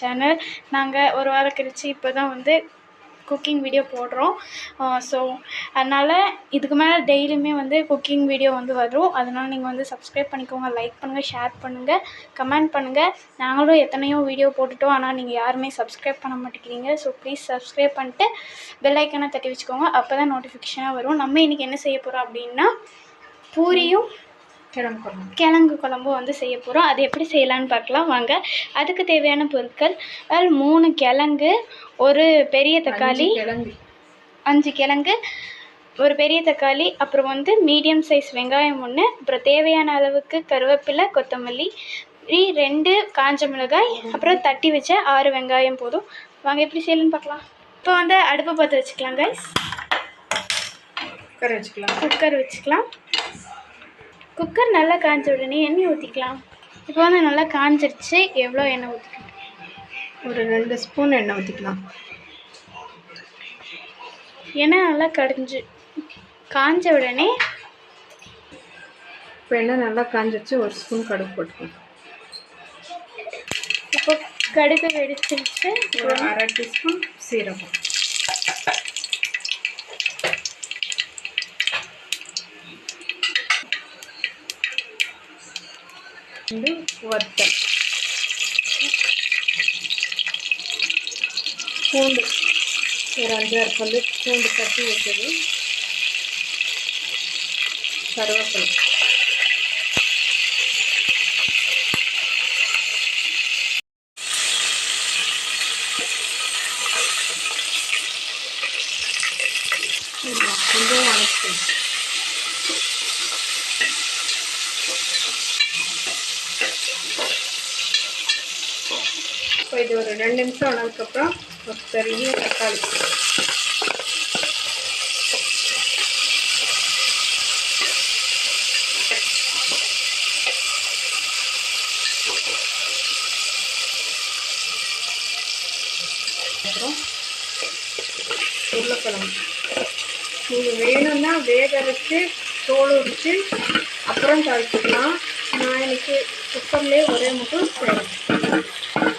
Channel நாங்கள் ஒரு வாரம் கழித்து இப்போ தான் வந்து குக்கிங் வீடியோ போடுறோம். ஸோ அதனால் இதுக்கு மேலே டெய்லியுமே வந்து குக்கிங் வீடியோ வந்து வரும். அதனால் நீங்கள் வந்து சப்ஸ்கிரைப் பண்ணிக்கோங்க லைக் பண்ணுங்கள் ஷேர் பண்ணுங்கள் கமெண்ட் பண்ணுங்கள் நாங்களும் எத்தனையோ வீடியோ போட்டுட்டோம். ஆனால் நீங்கள் யாருமே சப்ஸ்கிரைப் பண்ண மாட்டேங்கிறீங்க. ஸோ ப்ளீஸ் சப்ஸ்கிரைப் பண்ணிட்டு பெல் ஐக்கனை தட்டி வச்சுக்கோங்க. அப்போ தான் நோட்டிஃபிகேஷனாக வரும். நம்ம இன்றைக்கி என்ன செய்ய போகிறோம் அப்படின்னா பூரியும் கிழங்கு குழம்பு. கிழங்கு குழம்பு வந்து செய்ய போகிறோம் அது எப்படி செய்யலான்னு பார்க்கலாம். வாங்க. அதுக்கு தேவையான பொருட்கள். மூணு கிழங்கு ஒரு பெரிய தக்காளி அஞ்சு கிழங்கு. ஒரு பெரிய தக்காளி அப்புறம் வந்து மீடியம் சைஸ் வெங்காயம் ஒன்று அப்புறம் தேவையான அளவுக்கு கருவேப்பிலை கொத்தமல்லி ரெண்டு காஞ்ச மிளகாய் அப்புறம் தட்டி வச்ச ஆறு வெங்காயம் போதும். வாங்க எப்படி செய்யலான்னு பார்க்கலாம். இப்போ வந்து அடுப்பு பற்ற வச்சுக்கலாம் கைஸ் குக்கர் வச்சுக்கலாம். குக்கர் வச்சுக்கலாம். குக்கர் நல்லா காஞ்ச உடனே எண்ணெய் ஊற்றிக்கலாம் இப்போ வந்து நல்லா காஞ்சிருச்சு. எவ்வளோ எண்ணெய் ஊற்றிக்கலாம் ஒரு ரெண்டு ஸ்பூன் எண்ணெய் ஊற்றிக்கலாம் எண்ணெய் நல்லா கடிஞ்சு காஞ்ச உடனே இப்போ எண்ணெய் நல்லா காஞ்சிருச்சு. ஒரு ஸ்பூன் கடுகு போட்டுக்கலாம். இப்போ கடுகு வெடிச்சிருச்சு. ஒரு அரை டீஸ்பூன் சீரகம். வந்து வத்தல் பூண்டு ஒரு அஞ்சாறு பல்லு பூண்டு தட்டி வச்சது கருவேப்பிலை கொஞ்சம் வணக்கம் இப்போ இது ஒரு ரெண்டு நிமிஷம் ஆனதுக்கப்புறம் ஒரு பெரிய தக்காளி. அப்புறம் உருளைக்கிழங்கு. நீங்கள் வேணும்னா வேக வச்சு தோல் உரித்து அப்புறம் தாளிச்சிக்கலாம். நான் எனக்கு குக்கர்லேயே ஒரே மட்டும் செய்வேன்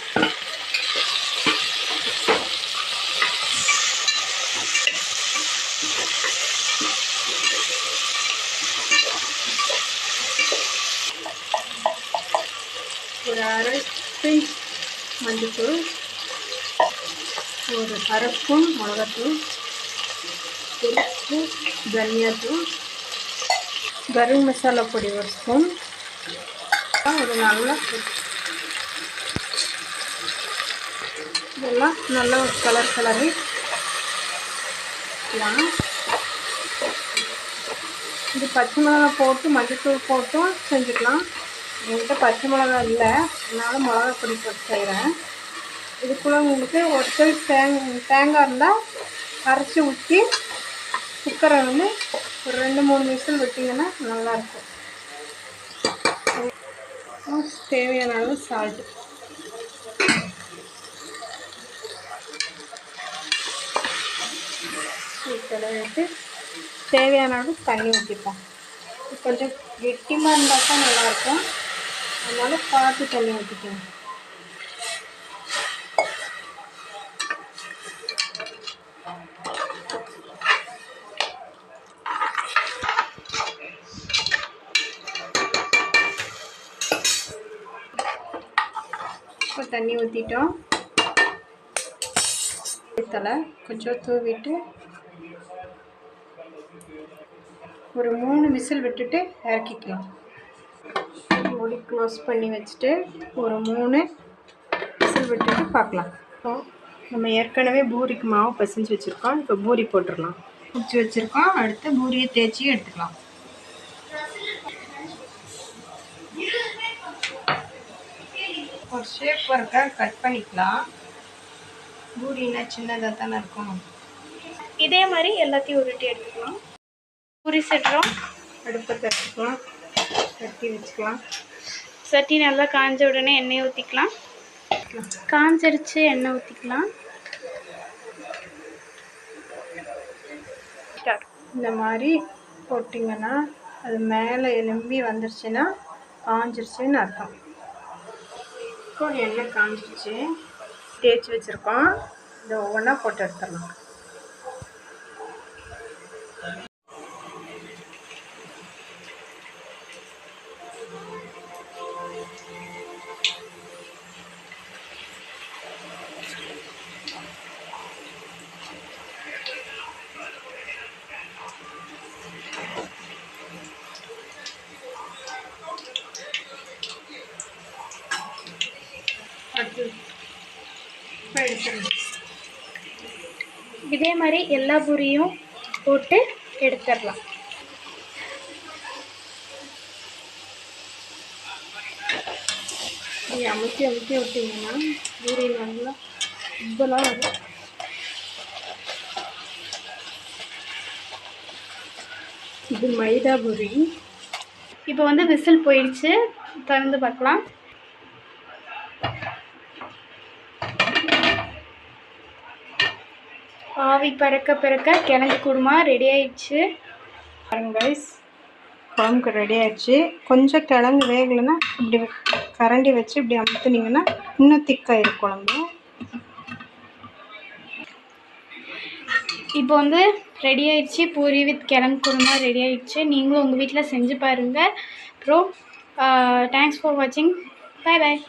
ஒரு அரை பிஞ்ச் மஞ்சள்தூள் ஒரு அரை ஸ்பூன் மிளகாத்தூள் ஒரு ஸ்பூன் தனியாத்தூள் கரம் மசாலா பொடி ஒரு ஸ்பூன். ஒரு நல்ல இதெல்லாம் நல்லா ஒரு கலர். கலரு இது பச்சை மிளகாய் போட்டு மஞ்சத்தூள் போட்டும் செஞ்சுக்கலாம். என்கிட்ட பச்சை மிளகா இல்லை அதனால் மிளகா பொடி போட்டு செய்கிறேன். இதுக்குள்ளே உங்களுக்கு ஒரு சைஸ் தேங் தேங்காய் இருந்தால் அரைச்சி ஊற்றி குக்கரை வந்து ஒரு ரெண்டு மூணு விசில் விட்டிங்கன்னா நல்லாயிருக்கும். தேவையான அளவு சால்ட்டு விட்டு தேவையான அளவு தண்ணி ஊற்றிப்போம் கொஞ்சம் கெட்டிமாக இருந்தால் தான் நல்லாயிருக்கும். அதனால் பார்த்து தண்ணி ஊற்றிக்கோங்க இப்போ தண்ணி ஊற்றிட்டோம் தலை கொஞ்சம் தூவிட்டு ஒரு மூணு விசில் விட்டுட்டு இறக்கிக்கலாம். மூடி க்ளோஸ் பண்ணி வச்சுட்டு ஒரு மூணு விசில் விட்டுட்டு பார்க்கலாம். இப்போ நம்ம ஏற்கனவே பூரிக்கு மாவு பசைஞ்சு வச்சுருக்கோம். இப்போ பூரி போட்டுடலாம். பிடிச்சி வச்சுருக்கோம். அடுத்து பூரியை தேய்ச்சி எடுத்துக்கலாம். ஒரு ஷேப் ஒர்க்கை கட் பண்ணிக்கலாம். பூரினா சின்னதாக தானே இருக்கும். இதே மாதிரி எல்லாத்தையும் உருட்டி எடுத்துக்கலாம். பூரி செட்டுறோம் அடுப்பை தட்டுக்கலாம். தட்டி வச்சுக்கலாம். சட்டி நல்லா காஞ்ச உடனே எண்ணெய் ஊற்றிக்கலாம் காஞ்சிருச்சு எண்ணெய் ஊற்றிக்கலாம் இந்த மாதிரி போட்டிங்கன்னா அது மேலே எலும்பி வந்துருச்சுன்னா காஞ்சிருச்சுன்னு அர்த்தம். இப்போ எண்ணெய் காஞ்சிருச்சு. தேய்ச்சி வச்சுருக்கோம். இதை ஒவ்வொன்றா போட்டு எடுத்துடலாம். அடுத்து இப்போ இதே மாதிரி எல்லா பூரியும் போட்டு எடுத்துடலாம். இப்படி அமுத்தி அமுத்தி விட்டிங்கன்னா பூரி நல்லா உப்பெல்லாம் வரும் இது மைதா பூரி. இப்போ வந்து விசில் போயிடுச்சு. திறந்து பார்க்கலாம். ஆவி பறக்க பறக்க கிழங்கு குருமா ரெடி ஆயிடுச்சு. பாருங்க கைஸ் குழம்புக்கு ரெடி ஆயிடுச்சு. கொஞ்சம் கிழங்கு வேகலைன்னா இப்படி கரண்டி வச்சு இப்படி அமுத்துனீங்கன்னா இன்னும் திக்காயிரும் குழம்பு. இப்போ வந்து ரெடி ஆயிடுச்சு. பூரி வித் கிழங்கு குருமா ரெடி ஆயிடுச்சு. நீங்களும் உங்கள் வீட்டில் செஞ்சு பாருங்கள் அப்புறம் தேங்க்ஸ் ஃபார் வாட்சிங் பாய் பாய்